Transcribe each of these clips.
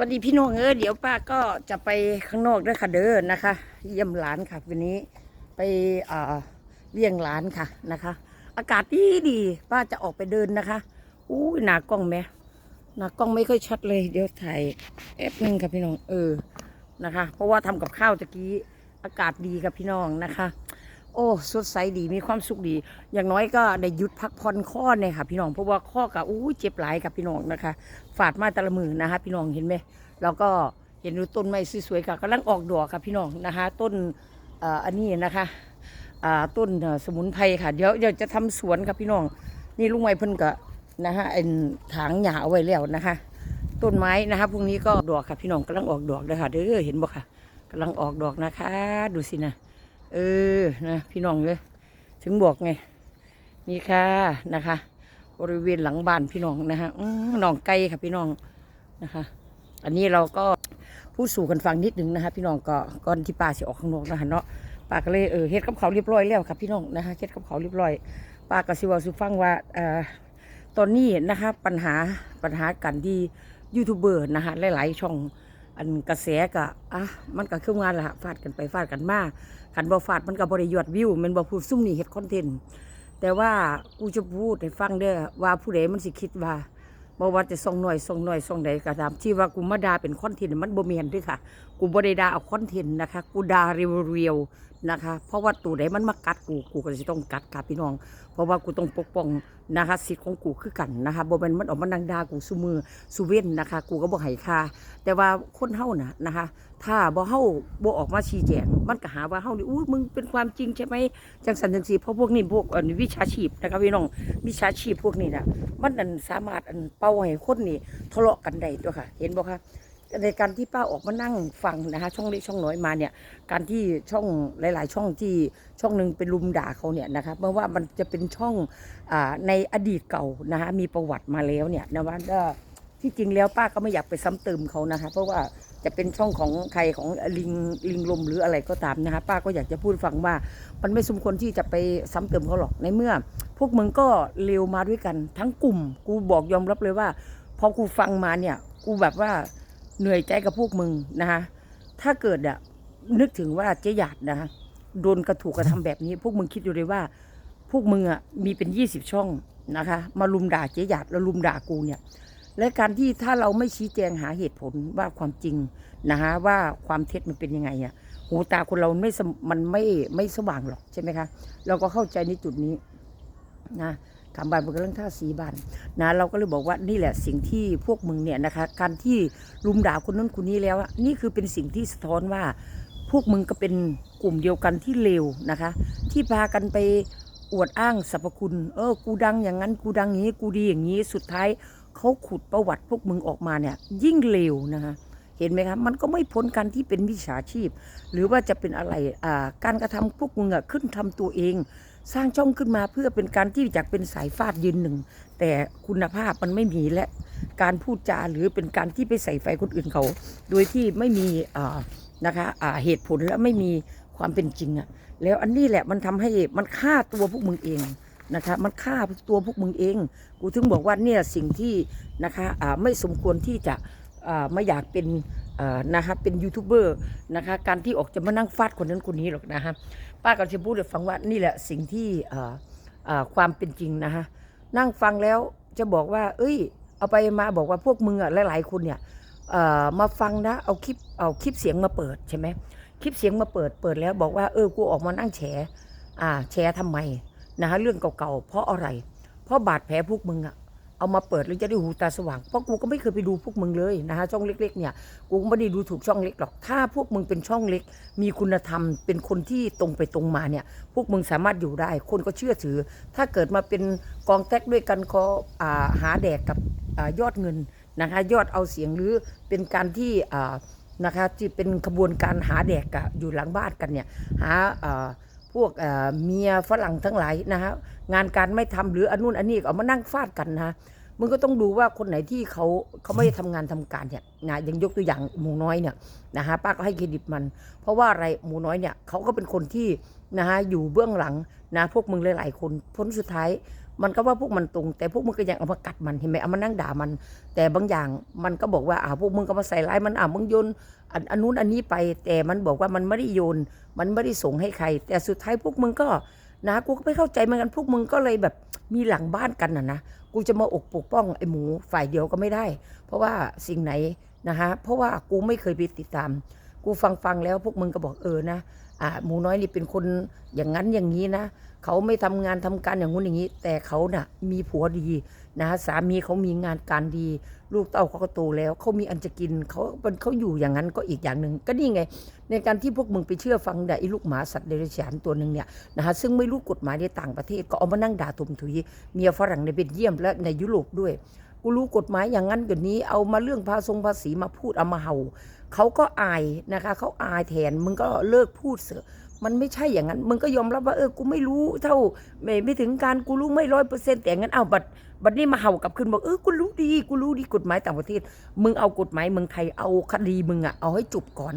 วัสดีพี่น้องเออเดี๋ยวป้าก็จะไปข้างนอกด้วยค่ะเด้อนะคะ เยี่ยมหลานค่ะ วันนี้ไปอ่าเลี้ยงหลานค่ะนะคะ อากาศดีดีป้าจะออกไปเดินนะคะอู้หนากล้องแม่หนากล้องไม่ค่อยชัดเลย เดี๋ยวถ่ายแอปนึงค่ะพี่น้องเออนะคะ เพราะว่าทำกับข้าวตะกี้อากาศดีค่ะพี่น้องนะคะ โอ้สดใสดีมีความสุขดี อย่างน้อยก็ได้หยุดพักผ่อนข้อเนี่ยค่ะพี่น้องเพราะว่าข้อกับอู้เจ็บหลายกับพี่น้องนะคะ ฝาดมาต่ละมือนะคะ พี่น้องเห็นไหมเราก็เห็นดูต้นไม้สวยๆกับกำลังออกดอกค่ะพี่น้องนะคะ ต้นอันนี้นะคะต้นสมุนไพรค่ะเดี๋ยวเดี๋ยวจะทำสวนครับพี่น้อง นี่ลุงไม้เพิ่นก็นะคะเอ็นถางหญ้าเอาไว้แล้วนะคะ ต้นไม้นะคะพวกนี้ก็ดอกค่ะพี่น้องกำลังออกดอกเลยค่ะเด้อเห็นบ่ค่ะกำลังออกดอกนะคะ ดูสินะ เออนะพี่น้องเลย ถึงบอกไง นี่ค่ะนะคะ บริเวณหลังบ้านพี่น้องนะคะน้องไก่ค่ะพี่น้องนะคะ อันนี้เราก็พูดสู่กันฟังนิดหนึ่งนะคะ พี่น้องก็ก่อนที่ป้าจะออกข้างนอกนะคะเนาะป้าก็เลยเออเฮ็ดกับเขาเรียบร้อยแล้วค่ะพี่น้องนะคะเฮ็ดกับเขาเรียบร้อยป้าก็สิว่าสิฟังว่าเอ่อตอนนี้นะคะปัญหาปัญหากันที่ยูทูบเบอร์นะคะหลาย ๆ ช่อง อันกระแสกะอะมันก็คืองานละฟาดกันไปฟาดกันมาขันบ่ฟาดมันก็บริยอดวิวมันบ่พูดซุ่มนี่เฮ็ดคอนเทนต์แต่ว่ากูจะพูดให้ฟังเด้อว่าผู้ใดมันสิคิดว่าบ่ว่าจะส่งหน่อยส่งหน่อยส่งใดก็ตามที่ว่ากูมาด่าเป็นคอนเทนต์มันบ่แม่นเด้อค่ะกูบ่ได้ด่าเอาคอนเทนต์นะคะ กูด่าเรียวๆนะคะ เพราะว่าตัวใดมันมากัดกูกูก็สิต้องกัดค่ะพี่น้อง เพราะว่ากูต้องปกป้องนะคะสิทธิ์ของกูคือกันนะคะบ่แม่นมันออกมานังด่ากูซุมือซุเว้นนะคะ กูก็บ่ให้ค่าแต่ว่าคนเฮาน่ะนะคะ ถ้าบ่เฮาบ่ออกมาชี้แจงมันก็หาว่าเฮานี่อู้มึงเป็นความจริงใช่ไหมจังสันจังสีเพราะพวกนี้พวกอันวิชาชีพนะคะพี่น้องวิชาชีพพวกนี้น่ะมันอันสามารถอันเป่าให้คนนี่ทะเลาะกันได้ตัวค่ะ เห็นบ่คะ ในการที่ป้าออกมานั่งฟังนะคะ ช่องเล็กช่องน้อยมาเนี่ย การที่ช่องหลาย ๆ ช่องที่ช่องหนึ่งเป็นลุมด่าเขาเนี่ยนะคะเมื่อว่ามันจะเป็นช่องอในอดีตเก่านะคะมีประวัติมาแล้วเนี่ยนะว่าที่จริงแล้วป้าก็ไม่อยากไปซ้ำเติมเขานะคะ เพราะว่าจะเป็นช่องของใครของลิงลิงลมหรืออะไรก็ตามนะคะป้าก็อยากจะพูดฟังว่ามันไม่สมควรที่จะไปซ้ำเติมเขาหรอกในเมื่อ พวกมึงก็เร็วมาด้วยกันทั้งกลุ่ม กูบอกยอมรับเลยว่าพอกูฟังมาเนี่ย กูแบบว่า เหนื่อยใจกับพวกมึงนะคะถ้าเกิดอะนึกถึงว่าเจ๊หยาดนะคะโดนกระถูกกระทำแบบนี้ พวกมึงคิดดูเลยว่า พวกมึงอะมีเป็นยี่สิบช่องนะคะ มาลุมด่าเจ๊หยาดแล้วลุมด่ากูเนี่ยและการที่ถ้าเราไม่ชี้แจงหาเหตุผลว่าความจริงนะคะว่าความเท็จมันเป็นยังไงอะหูตาคนเราไม่สมันไม่ไม่สว่างหรอกใช่ไหมคะ เราก็เข้าใจในจุดนี้ นะถามบ้านเป็นเรื่องท่าสีบานนะเราก็เลยบอกว่านี่แหละสิ่งที่พวกมึงเนี่ยนะคะการที่ลุมด่าคนนั้นคนนี้แล้วนี่คือเป็นสิ่งที่สะท้อนว่า พวกมึงก็เป็นกลุ่มเดียวกันที่เลวนะคะ ที่พากันไปอวดอ้างสรรพคุณ เออ กูดังอย่างนั้น กูดังงนี้ กูดีอย่างนี้ สุดท้ายเขาขุดประวัติพวกมึงออกมาเนี่ย ยิ่งเลวนะคะ เห็นไหมครับมันก็ไม่พ้นการที่เป็นวิชาชีพ หรือว่าจะเป็นอะไร อ่า การกระทำพวกมึงอะขึ้นทำตัวเอง สร้างช่องขึ้นมาเพื่อเป็นการที่อยากเป็นสายฟาดยืนหนึ่ง แต่คุณภาพมันไม่มีและการพูดจาหรือเป็นการที่ไปใส่ไฟคนอื่นเขา โดยที่ไม่มีนะคะเหตุผลและไม่มีความเป็นจริงอะแล้วอันนี้แหละมันทำให้มันฆ่าตัวพวกมึงเองนะคะมันฆ่าตัวพวกมึงเอง กูถึงบอกว่าเนี่ยสิ่งที่นะคะไม่สมควรที่จะไม่อยากเป็นนะคะเป็นยูทูบเบอร์นะคะการที่ออกจะมานั่งฟาดคนนั้นคนนี้หรอกนะคะ ป้าก็จะพูดให้ฟังว่านี่แหละสิ่งที่ความเป็นจริงนะคะนั่งฟังแล้วจะบอกว่า เอ้ย เอาไปมาบอกว่าพวกมึงอะหลายๆคนเนี่ยมาฟังนะเอาคลิปเอาคลิปเสียงมาเปิดใช่ไหมคลิปเสียงมาเปิดเปิดแล้วบอกว่าเออกูออกมานั่งแฉอ่าแฉทำไมนะคะเรื่องเก่าๆเพราะอะไร เพราะบาดแผลพวกมึงอะ เอามาเปิดแล้วจะได้หูตาสว่าง เพราะกูก็ไม่เคยไปดูพวกมึงเลยนะคะช่องเล็ก ๆ เนี่ย กูก็ไม่ได้ดูถูกช่องเล็กหรอก ถ้าพวกมึงเป็นช่องเล็ก มีคุณธรรม เป็นคนที่ตรงไปตรงมาเนี่ย พวกมึงสามารถอยู่ได้ คนก็เชื่อถือ ถ้าเกิดมาเป็นกองแท็กด้วยกันก็อ่าหาแดกกับอยอดเงินนะคะ ยอดเอาเสียงหรือเป็นการที่นะคะที่เป็นขบวนการหาแดกกับอยู่หลังบ้านกันเนี่ย หาา พวกเมียฝรั่งทั้งหลายนะฮะงานการไม่ทำหรืออันนู่นอันนี้ก็เอามานั่งฟาดกันนะมึงก็ต้องดูว่าคนไหนที่เขาเขาไม่ได้ทำงานทำการเนี่ยนะยังยกตัวอย่างหมูน้อยเนี่ยนะฮะป้าก็ให้เครดิตมัน เพราะว่าอะไรหมูน้อยเนี่ยเขาก็เป็นคนที่นะฮะอยู่เบื้องหลังนะพวกมึงหลายๆคนผลสุดท้าย มันก็ว่าพวกมันตรง แต่พวกมึงก็ยังเอามากัดมันเห็นไหมเอามานั่งด่ามัน แต่บางอย่างมันก็บอกว่าอ่าพวกมึงก็มาใส่ร้ายมันอ่ามึงโยนอันอันนู้นอันนี้ไป แต่มันบอกว่ามันไม่ได้โยน มันไม่ได้ส่งให้ใคร แต่สุดท้ายพวกมึงก็นะกูก็ไม่เข้าใจเหมือนกันพวกมึงก็เลยแบบมีหลังบ้านกันนะนะกูจะมาอกปกป้องไอ้หมูฝ่ายเดียวก็ไม่ได้ เพราะว่าสิ่งไหนนะฮะเพราะว่ากูไม่เคยไปติดตาม กูฟังฟังแล้วพวกมึงก็บอกเออนะ อ่าหมูน้อยนี่เป็นคนอย่างนั้นอย่างนี้นะเขาไม่ทำงานทำการอย่างงู้นอย่างนี้ แต่เขาน่ะมีผัวดีนะสามีเขามีงานการดี ลูกเต้าเขาก็โตแล้วเขามีอันจะกินเขาเป็นเขาอยู่อย่างนั้นก็อีกอย่างหนึ่งก็นี่ไง ในการที่พวกมึงไปเชื่อฟังแต่ไอ้ลูกหมาสัตว์เดรัจฉานตัวหนึ่งเนี่ยนะฮะซึ่งไม่รู้กฎหมายในต่างประเทศก็เอามานั่งด่าถมถุยเมียฝรั่งในเบลเยียมและในยุโรปด้วยกูรู้กฎหมายอย่างนั้นกับนี้เอามาเรื่องภาษงภาษีมาพูดเอามาเห่า เขาก็อายนะคะเขาอายแทนมึงก็เลิกพูดเสือมันไม่ใช่อย่างนั้น มึงก็ยอมรับว่าเออกูไม่รู้เท่าไม่ไม่ถึงการกูรู้ไม่ร้อยเปอร์เซ็นต์แต่งั้นเอาบัตรบัตรนี้มาเห่ากลับขึ้นบอกเออกูรู้ดีกูรู้ดีกฎหมายต่างประเทศ มึงเอากฎหมายเมืองไทยเอาคดีมึงอะเอาให้จบก่อน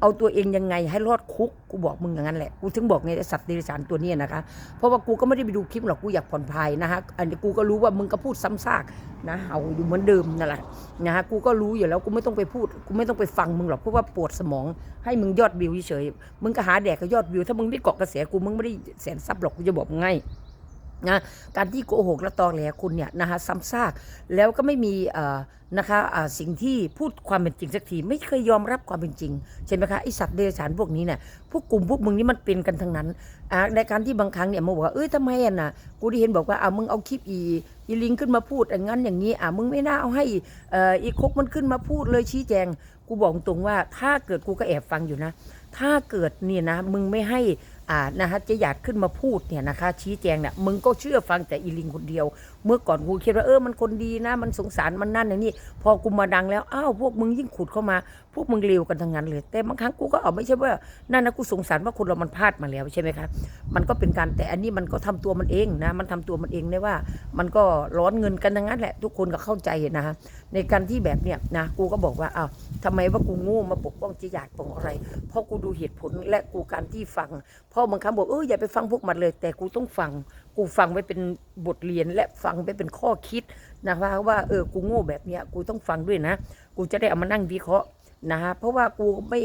เอาตัวเองยังไงให้รอดคุกกูบอกมึงอย่างนั้นแหละกูถึงบอกไงไอ้สัตว์เดรัจฉานตัวเนี้ยนะคะ เพราะว่ากูก็ไม่ได้ไปดูคลิปหรอกกูอยากผ่อนคลายนะฮะอันนี้กูก็รู้ว่ามึงก็พูดซ้ำซากนะเห่าอยู่เหมือนเดิมนั่นแหละนะฮะกูก็รู้อยู่แล้วกูไม่ต้องไปพูดกูไม่ต้องไปฟังมึงหรอกเพราะว่าปวดสมองให้มึงยอดวิวเฉยๆมึงก็หาแดกกับยอดวิวถ้ามึงไม่เกาะกระแสกูมึงไม่ได้แสนซับหรอกกูจะบอกมึงง่าย นะการที่โกหกและตอแหลคุณเนี่ยนะคะซ้ำซากแล้วก็ไม่มีนะคะสิ่งที่พูดความเป็นจริงสักทีไม่เคยยอมรับความเป็นจริงใช่ไหมคะไอสัตว์เดรัจฉานพวกนี้เนี่ยพวกกลุ่มพวกมึงนี่มันเป็นกันทั้งนั้นในการที่บางครั้งเนี่ยมึงบอกว่าเอ้ยทำไมอะนะกูได้เห็นบอกว่าเอามึงเอาคลิปอีอีลิงขึ้นมาพูดอย่างนั้นอย่างนี้อ่ามึงไม่น่าเอาให้อ่ออีคกมันขึ้นมาพูดเลยชี้แจง กูบอกตรงว่าถ้าเกิดกูก็แอบฟังอยู่นะ ถ้าเกิดเนี่ยนะมึงไม่ให้ อ่านะฮะเจะหยาดขึ้นมาพูดเนี่ยนะคะ ชี้แจงเนี่ยมึงก็เชื่อฟังแต่อีลิงคนเดียว เมื่อก่อนกูคิดว่าเออมันคนดีนะ มันสงสารมันนั่นอย่างนี้พอกูมาดังแล้วอ้าวพวกมึงยิ่งขุดเข้ามา พวกมึงเลวกันทั้งนั้นเลย แต่บางครั้งกูก็เอาไม่ใช่ว่านั่นนะกูสงสารว่าคนเรามันพลาดมาแล้วใช่ไหมคะมันก็เป็นการแต่อันนี้มันก็ทำตัวมันเองนะ มันทำตัวมันเองได้ว่า มันก็ร้อนเงินกันทั้งนั้นแหละ ทุกคนก็เข้าใจนะฮะในการที่แบบเนี้ยนะกูก็บอกว่าอ้าวทำไมว่ากูโง่มาปกป้องจิหยาดปกป้องอะไร เพราะกูดูเหตุผลและกูการที่ฟังเพราะบางครั้งบอกเอออย่าไปฟังพวกมันเลย แต่กูต้องฟังกูฟังไว้เป็นบทเรียนและฟังไว้เป็นข้อคิดนะคะว่าเออกูโง่แบบเนี้ยกูต้องฟังด้วยนะ กูจะได้เอามานั่งวิเคราะห์ นะฮะเพราะว่ากูไม่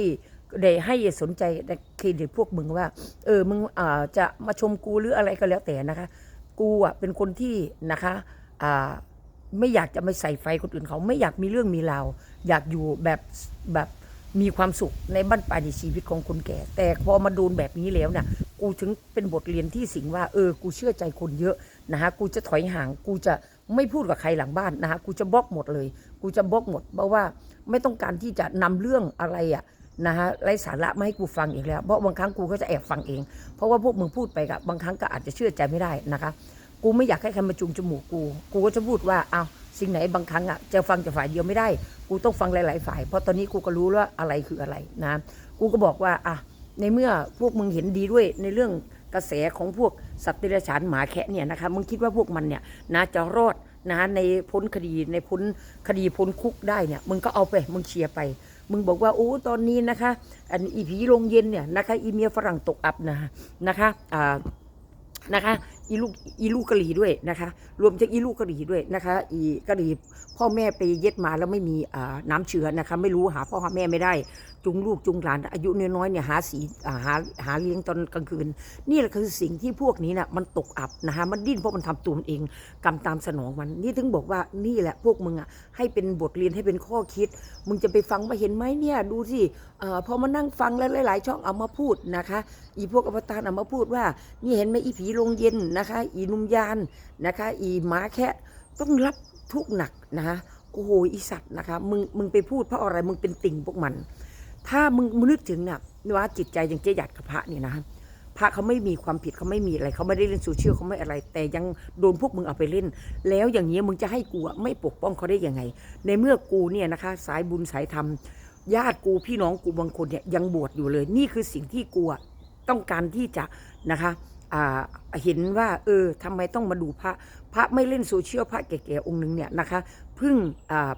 ได้ให้สนใจในเครดิตพวกมึงว่า เออมึงอ่าจะมาชมกูหรืออะไรก็แล้วแต่นะคะ กูอะเป็นคนที่นะคะอ่าไม่อยากจะไม่ใส่ไฟคนอื่นเขาไม่อยากมีเรื่องมีราวอยากอยู่แบบแบบมีความสุขในบ้านปลายในชีวิตของคนแก่ แต่พอมาโดนแบบนี้แล้วเนี่ยกูถึงเป็นบทเรียนที่สิ่งว่าเออ กูเชื่อใจคนเยอะนะฮะกูจะถอยห่างกูจะ ไม่พูดกับใครหลังบ้านนะฮะกูจะบล็อกหมดเลย กูจะบล็อกหมด เพราะว่าไม่ต้องการที่จะนำเรื่องอะไรอะนะฮะไร้สาระมาให้กูฟังอีกแล้ว เพราะบางครั้งกูก็จะแอบฟังเอง เพราะว่าพวกมึงพูดไปกับบางครั้งก็อาจจะเชื่อใจไม่ได้นะคะ กูไม่อยากให้ใครมาจูงจมูกกู กูก็จะพูดว่าเอ้าสิ่งไหนบางครั้งอะจะฟังจากฝ่ายเดียวไม่ได้ กูต้องฟังหลาย ๆ ฝ่าย เพราะตอนนี้กูก็รู้แล้วว่าอะไรคืออะไรนะ กูก็บอกว่าอะในเมื่อพวกมึงเห็นดีด้วยในเรื่อง กระแสของพวกสัตว์เดรัจฉานหมาแคะเนี่ยนะคะมึงคิดว่าพวกมันเนี่ยนะจะรอดนะในพ้นคดีในพ้นคดีพ้นคุกได้เนี่ยมึงก็เอาไปมึงเชียร์ไป มึงบอกว่าโอ้ตอนนี้นะคะอันอีผีโรงเย็นเนี่ยนะคะอีเมียฝรั่งตกอับนะนะคะอ่านะคะอีลูกอีลูกกะหรี่ด้วยนะคะ รวมทั้งอีลูกกะหรี่ด้วยนะคะอีกะหรี่พ่อแม่ไปเย็ดมาแล้วไม่มีอ่าน้ำเชื้อนะคะ ไม่รู้หาพ่อหาแม่ไม่ได้ จุงลูกจุงหลานอายุน้อยๆเนี่ยหาสีหาหาเลี้ยงตอนกลางคืน นี่แหละคือสิ่งที่พวกนี้น่ะมันตกอับนะคะมันดิ้นเพราะมันทำตัวมันเองกรรมตามสนองมัน นี่ถึงบอกว่านี่แหละพวกมึงอะให้เป็นบทเรียนให้เป็นข้อคิด มึงจะไปฟังมาเห็นไหมเนี่ยดูสิอพอมานั่งฟังแล้วหลาย ๆ ช่องเอามาพูดนะคะ อีพวกอวตารเอามาพูดว่า นี่เห็นไหมอีผีโรงเย็นนะคะ อีนุ่มยานนะคะ อีหมาแค่ต้องรับทุกหนักนะคะโอ้โหอีสัตว์นะคะมึงมึงไปพูดเพราะอะไรมึงเป็นติ่งพวกมัน ถ้ามึงมึงนึกถึงน่ะว่าจิตใจอย่างเจ๊หยัดกับพระเนี่ยนะพระเขาไม่มีความผิดเขาไม่มีอะไรเขาไม่ได้เล่นโซเชียลเขาไม่อะไร แต่ยังโดนพวกมึงเอาไปเล่น แล้วอย่างนี้ยมึงจะให้กูอะไม่ปกป้องเขาได้ยังไง ในเมื่อกูเนี่ยนะคะ สายบุญสายธรรมญาติกูพี่น้องกูบางคนเนี่ยยังบวชอยู่เลย นี่คือสิ่งที่กูต้องการที่จะนะคะเห็นว่า เออทำไมต้องมาดูพระ พระไม่เล่นโซเชียลพระแก่ๆองค์หนึ่งเนี่ยนะคะเพิ่ง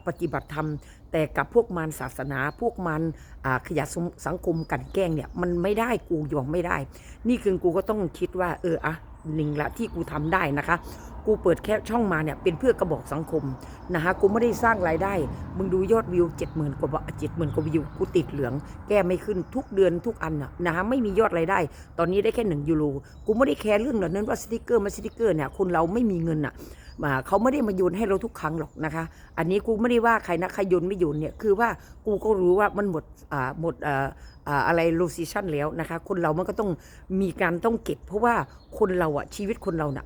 ปฏิบัติธรรม แต่กับพวกมารศาสนาพวกมารขยะสังคมกันแกล้งเนี่ยมันไม่ได้กูยอมไม่ได้ นี่คือกูก็ต้องคิดว่า เอออะหนึ่งละที่กูทำได้นะคะ กูเปิดแค่ช่องมาเนี่ยเป็นเพื่อกระบอกสังคมนะคะกูไม่ได้สร้างรายได้ มึงดูยอดวิวเจ็ดหมื่นกว่าเจ็ดหมื่นกว่าวิวกูติดเหลือง แก้ไม่ขึ้นทุกเดือนทุกอันนะคะไม่มียอดรายได้ ตอนนี้ได้แค่หนึ่งยูโรกูไม่ได้แคร์เรื่องเหล่านั้นว่าสติกเกอร์มาสติกเกอร์เนี่ยคนเราไม่มีเงินอะ เขาไม่ได้มาโยนให้เราทุกครั้งหรอกนะคะ อันนี้กูไม่ได้ว่าใครนะใครโยนไม่โยนเนี่ยคือว่ากูก็รู้ว่ามันหมดหมดอะไรโลซิชันแล้วนะคะ คนเรามันก็ต้องมีการต้องเก็บ เพราะว่าคนเราอะชีวิตคนเราเน่ะ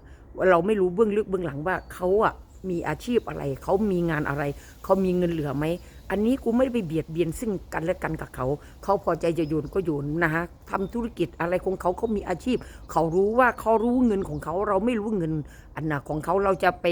เราไม่รู้เบื้องลึกเบื้องหลังว่าเขาอะมีอาชีพอะไร เขามีงานอะไร เขามีเงินเหลือไหม อันนี้กูไม่ได้ไปเบียดเบียนซึ่งกันและกันกับเขา เขาพอใจจะโยนก็โยนนะฮะทำธุรกิจอะไรของเขาเขามีอาชีพ เขารู้ว่าเขารู้เงินของเขาเราไม่รู้เงิน อันนะของเขาเราจะไป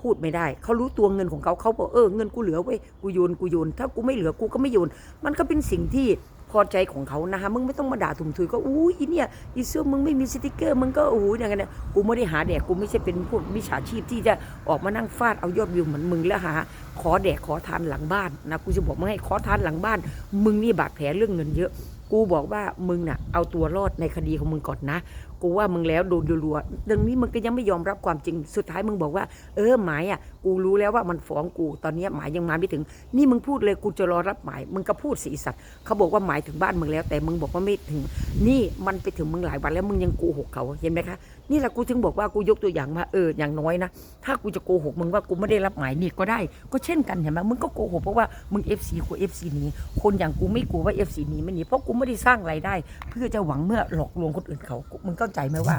พูดไม่ได้ เขารู้ตัวเงินของเขาเขาบอกเออเงินกูเหลือเว้ยกูโยนกูโยน ถ้ากูไม่เหลือกูก็ไม่โยน มันก็เป็นสิ่งที่ พอใจของเขานะคะมึงไม่ต้องมาด่าถุ่มถุยก็อู้ยอีเนี่ยอีเสื้อมึงไม่มีสติกเกอร์มึงก็อู้อย่างเงี้ยกูไม่ได้หาแดกกูไม่ใช่เป็นพวกมิจฉาชีพที่จะออกมานั่งฟาดเอายอดวิวเหมือนมึงแล้วหาขอแดกขอทานหลังบ้านนะกูจะบอกมึงให้ขอทานหลังบ้าน มึงนี่บาดแผลเรื่องเงินเยอะ กูบอกว่ามึงน่ะเอาตัวรอดในคดีของมึงก่อนนะ กูว่ามึงแล้วโดนรัวดังนี้มึงก็ยังไม่ยอมรับความจริงสุดท้ายมึงบอกว่า เออหมายอะ กูรู้แล้วว่ามันฟ้องกู ตอนนี้หมายยังมาไม่ถึง นี่มึงพูดเลยกูจะรอรับหมาย มึงก็พูดสีสัตว์เขาบอกว่าหมายถึงบ้านมึงแล้ว แต่มึงบอกว่าไม่ถึง นี่มันไปถึงมึงหลายวันแล้วมึงยังโกหกเขาเห็นไหมคะนี่แหละกูถึงบอกว่ากูยกตัวอย่างมาเอออย่างน้อยนะถ้ากูจะโกหกมึงว่ากูไม่ได้รับหมายนี่ก็ได้ ก็เช่นกันเห็นไหมมึงก็โกหกเพราะว่ามึง FC กู FC หนี้คนอย่างกูไม่กลัวว่า FC หนี้ไม่หนีเพราะกูไม่ได้สร้างรายได้ เพื่อจะหวังเมื่อหลอกลวงคนอื่นเขามึงเข้าใจไหมว่า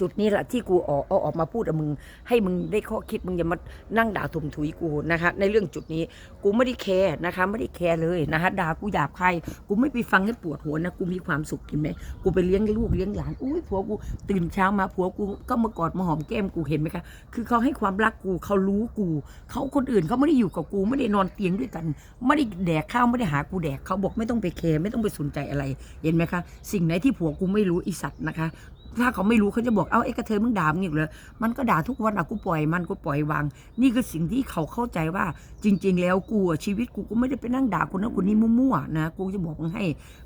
จุดนี้แหละที่กูออกออกมาพูดกับมึง ให้มึงได้ข้อคิดมึงอย่ามานั่งด่าถมถุยกูนะคะ ในเรื่องจุดนี้กูไม่ได้แคร์นะคะ ไม่ได้แคร์เลยนะคะด่ากูหยาบใครกูไม่ไปฟังให้ปวดหัวนะกูมีความสุขเห็นไหมกูไปเลี้ยงลูกเลี้ยงหลานอุ้ยผัวกูตื่นเช้ามาผัวกูก็มากอดมาหอมแก้มกูเห็นไหมคะคือเขาให้ความรักกูเขารู้กูเขาคนอื่นเขาไม่ได้อยู่กับกูไม่ได้นอนเตียงด้วยกัน ไม่ได้แดกข้าวไม่ได้หากูแดกเขาบอกไม่ต้องไปแคร์ไม่ต้องไปสนใจอะไร เห็นไหมคะ สิ่งไหนที่ผัวกูไม่รู้อีสัตว์นะคะ ถ้าเขาไม่รู้เขาจะบอกเอ้าไอ้กระเทยมึงด่ามึงอีกเลยมันก็ด่าทุกวันอะกูปล่อยมันกูปล่อยวาง นี่คือสิ่งที่เขาเข้าใจว่าจริง ๆ แล้วกูชีวิตกูก็ไม่ได้ไปนั่งด่าคนนั้นคนนี้มั่วๆนะกูจะบอกมึงให้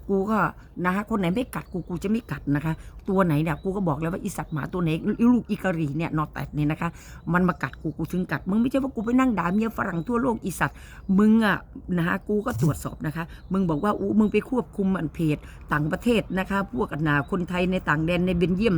กูก็นะฮะคนไหนไม่กัดกูกูจะไม่กัดนะคะ ตัวไหนเนี่ยกูก็บอกแล้วว่าอีสัตว์หมาตัวไหนลูกอีกรีเนี่ยนอแตดเนี่ยนะคะ มันมากัดกูกูถึงกัด มึงไม่ใช่ว่ากูไปนั่งด่าเมียฝรั่งทั่วโลกอีสัตว์มึงอะนะฮะกูก็ตรวจสอบนะคะ มึงบอกว่าอู้มึงไปควบคุมอันเพจต่างประเทศนะคะ พวกอันนาคนไทยในต่างแดนในเบนเยี่ยม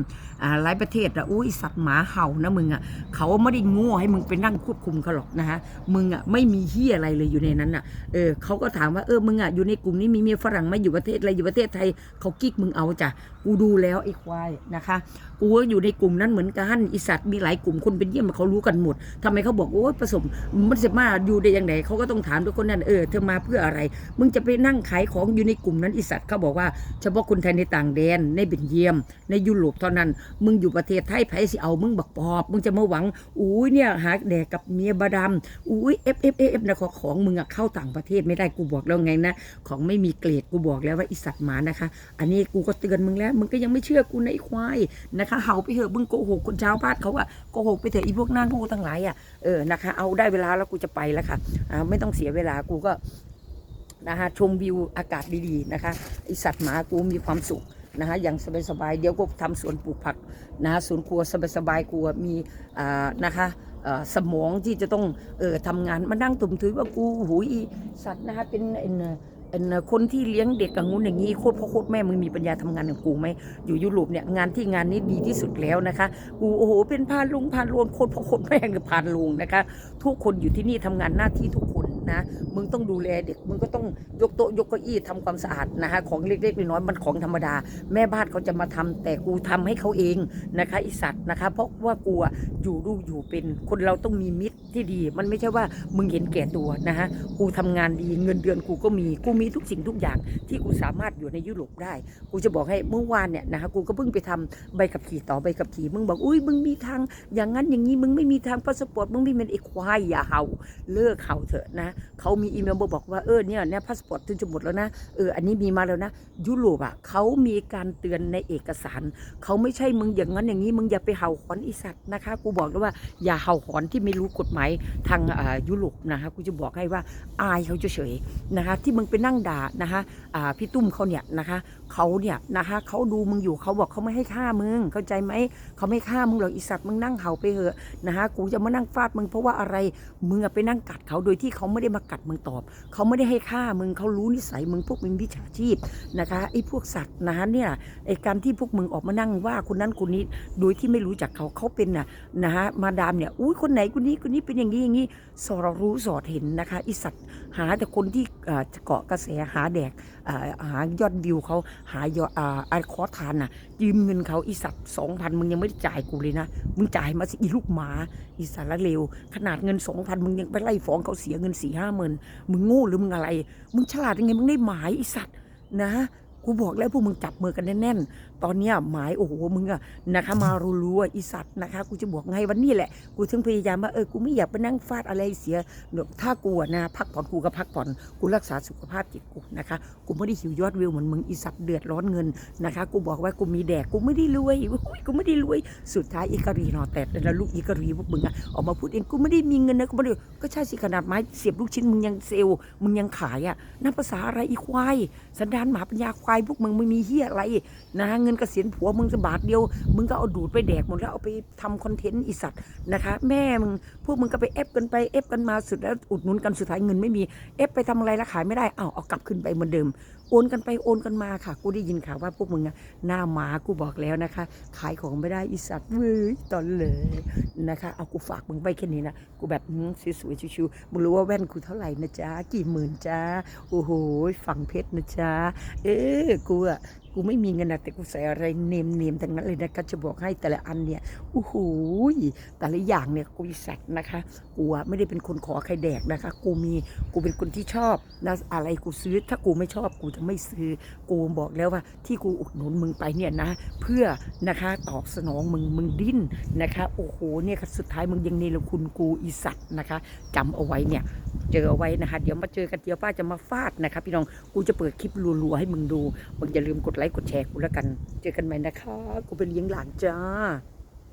หลายประเทศอะอู้อีสัตว์หมาเห่านะมึงอะเขาไม่ได้ง่ให้มึงไปนั่งควบคุมเขาหรอกนะฮะมึงอะไม่มีเฮียอะไรเลยอยู่ในนั้นอะเออเขาก็ถามว่าเออมึงอะอยู่ในกลุ่มนี้มีเมียฝรั่งไหมอยู่ประเทศอะไรอยู่ประเทศไทยเขากิ๊กมึงเอาจ้ะกูดูแล้วไอ้ควายนะคะกูก็อยู่ในกลุ่มนั้นเหมือนกันอีสัตว์มีหลายกลุ่มคนเป็นเยี่ยมเขารู้กันหมดทำไมเขาบอกโอ้ยผสมมันจะมาอยู่ได้ยังไงเขาก็ต้องถามทุกคนนั่นเออเธอมาเพื่ออะไร มึงจะไปนั่งขายของอยู่ในกลุ่มนั้นอีสัตว์เขาบอกว่าเฉพาะคนไทยในต่างแดนในเบนเยียม ในยุโรปเท่านั้น มึงอยู่ประเทศไทยไผสิเอามึงบักปอบ มึงจะมาหวังอุ้ยเนี่ยหาแดกกับเมียบาดำอุ้ยเอฟเอฟเอฟนะของของมึงอะเข้าต่างประเทศไม่ได้กูบอกแล้วไงนะ ของไม่มีเกรดกูบอกแล้วว่าอีสัตว์หมานะคะ อันนี้กูก็เตือนมึงแล้ว มึงก็ยังไม่เชื่อกูในไอควายนะคะเห่าไปเถอะมึงโกหกคนชาวบ้านเขาอะโกหกไปเถอะอีพวกนางโง่ทั้งหลายอะเออนะคะ เอาได้เวลาแล้วกูจะไปแล้วค่ะอ่าไม่ต้องเสียเวลากูก็นะคะชมวิวอากาศดีๆนะคะไอสัตว์หมากูมีความสุข นะคะอย่างสบายๆเดี๋ยวก็ทำสวนปลูกผักนะคะสวนครัวสบายๆกูอะมีอ่านะคะสมองที่จะต้องเออทำงานมานั่งตุ่มถือว่ากูหุยสัตว์นะคะเป็นเอ็นเอ็นคนที่เลี้ยงเด็กกับงูอย่างนี้โคตรพ่อโคตรแม่มึงมีปัญญาทำงานกับกูไหมอยู่ยุโรปเนี่ยงานที่งานนี้ดีที่สุดแล้วนะคะกูโอ้โหเป็นพานลุงพานลวนโคตรพ่อโคตรแม่คือพานลุงนะคะ ทุกคนอยู่ที่นี่ทำงานหน้าที่ทุกคน นะมึงต้องดูแลเด็กมึงก็ต้องยกโต๊ะยกเก้าอี้ทำความสะอาดนะคะของเล็กๆน้อยๆมันของธรรมดา แม่บ้านเขาจะมาทำแต่กูทำให้เขาเองนะคะไอสัตว์นะคะ เพราะว่ากูอะอยู่ดูอยู่เป็นคนเราต้องมีมิตรที่ดี มันไม่ใช่ว่ามึงเห็นแก่ตัวนะคะกูทำงานดีเงินเดือนกูก็มีกูมีทุกสิ่งทุกอย่างที่กูสามารถอยู่ในยุโรปได้ กูจะบอกให้เมื่อวานเนี่ยนะคะกูก็เพิ่งไปทำใบขับขี่ต่อใบขับขี่มึงบอกอุ้ยมึงมีทางอย่างนั้นอย่างนี้มึงไม่มีทางพาสปอร์ตมึงไม่เป็นไอควายอย่าเห่าเลิกเห่าเถอะนะเขามีอีเมลมาบอกว่าเออเนี่ยเนี่ยพาสปอร์ตถึงจะหมดแล้วนะเอออันนี้มีมาแล้วนะ ยุโรปอะเขามีการเตือนในเอกสาร เขาไม่ใช่มึงอย่างนั้นอย่างนี้มึงอย่าไปเห่าหอนอีสัตว์นะคะกูบอกเลยว่าอย่าเห่าหอนที่ไม่รู้กฎหมายทางอ่ายุโรปนะคะกูจะบอกให้ว่าอายเขาเฉยๆนะคะที่มึงไปนั่งด่านะคะอ่าพี่ตุ้มเขาเนี่ยนะคะเขาเนี่ยนะคะเขาดูมึงอยู่เขาบอกเขาไม่ให้ฆ่ามึงเข้าใจไหมเขาไม่ฆ่ามึงหรอกอีสัตว์มึงนั่งเห่าไปเถอะนะคะกูจะมานั่งฟาดมึงเพราะว่าอะไรมึงอะไปนั่งกัดเขาโดยที่เขาไม่ได้มากัดมึงตอบ เขาไม่ได้ให้ฆ่ามึงเขารู้นิสัยมึงพวกมึงวิชาชีพนะคะไอ้พวกสัตว์นะคะเนี่ยไอ้การที่พวกมึงออกมานั่งว่าคนนั้นคนนี้โดยที่ไม่รู้จักเขาเขาเป็นน่ะนะฮะมาดามเนี่ยอุ้ยคนไหนคนนี้คนนี้เป็นอย่างนี้อย่างนี้สอดรู้สอดเห็นนะคะไอีสัตว์หาแต่คนที่เกาะกระแสหาแดกหายอดวิวเขาหายอดอ่าไอ้คอทานน่ะยืมเงินเขาอีสัตว์สองพันมึงยังไม่ได้จ่ายกูเลยนะ มึงจ่ายมาสิอีลูกหมา อีสารเลวขนาดเงินสองพันมึงยังไปไล่ฟ้องเขาเสียเงินสี่ห้าหมื่นมึงโง่หรือมึงอะไร มึงฉลาดยังไงมึงได้หมายอีสัตว์นะ กูบอกแล้วพวกมึงจับมือกันแน่นๆ ตอนเนี้ยหมายโอ้โหมึงอะนะคะ มารู้ๆอะอีสัตว์นะคะ กูจะบอกไงวันนี้แหละ กูถึงพยายามว่าเออกูไม่อยากไปนั่งฟาดอะไรเสียถ้ากูอะนะพักผ่อนกูก็พักผ่อนกูรักษาสุขภาพจิตกูนะคะกูไม่ได้หิวยอดวิวเหมือนมึงอีสัตว์เดือดร้อนเงินนะคะ กูบอกว่ากูมีแดกกูไม่ได้รวยกูไม่ได้รวยสุดท้ายอีกรีนอแตดแล้วลูกอีกรีพวกมึงอะออกมาพูดเองกูไม่ได้มีเงินนะกูไม่ได้ก็ใช่สิขนาดไม้เสียบลูกชิ้นมึงยังเซลล์มึงยังขายอะนั่นภาษาอะไรอีควาย สันดานหมาปัญญาควายพวกมึงไม่มีเฮียอะไรนะเงินกเกษียณผัวมึงสบาทเดียว มึงก็เอาดูดไปแดกหมดแล้วเอาไปทำคอนเทนต์อีสัตว์นะคะ แม่มึงพวกมึงก็ไปเอฟกันไปเอฟกันมาสุดแล้วอุดหนุนกันสุดท้ายเงินไม่มีเอฟไปทำอะไรแล้วขายไม่ได้อ้าวเอากลับขึ้นไปเหมือนเดิม โอนกันไปโอนกันมาค่ะ กูได้ยินข่าวว่าพวกมึงอะหน้าหมากูบอกแล้วนะคะ ขายของไม่ได้อีสัตว์เว้ยตอนเลยนะคะ เอากูฝากมึงไปแค่นี้นะ กูแบบสวยๆชิวๆมึงรู้ว่าแว่นกูเท่าไหร่นะจ๊ะกี่หมื่นจ้าโอ้โหฝังเพชรนะจ๊ะเออกูอะ กูไม่มีเงินนะแต่กูใส่อะไรเนมเนมๆทั้งนั้นเลยนะก็จะบอกให้แต่ละอันเนี่ยโอ้โหแต่ละอย่างเนี่ยกูสัตว์นะคะกูอะไม่ได้เป็นคนขอใครแดกนะคะ กูมีกูเป็นคนที่ชอบนะอะไรกูซื้อถ้ากูไม่ชอบกูจะไม่ซื้อกูบอกแล้วว่า ที่กูอุดหนุนมึงไปเนี่ยนะ เพื่อนะคะตอบสนองมึงมึงดิ้นนะคะ โอ้โหเนี่ยสุดท้ายมึงยังเนรคุณกูอีสัตว์นะคะจำเอาไว้เนี่ยเจอเอาไว้นะคะ เดี๋ยวมาเจอกันเดี๋ยวป้าจะมาฟาดนะคะ พี่น้องกูจะเปิดคลิปรัวๆให้มึงดูมึงอย่าลืมกดไลไลค์กดแชร์กูแล้วกัน เจอกันใหม่นะคะ กูเป็นเลี้ยงหลานจ้า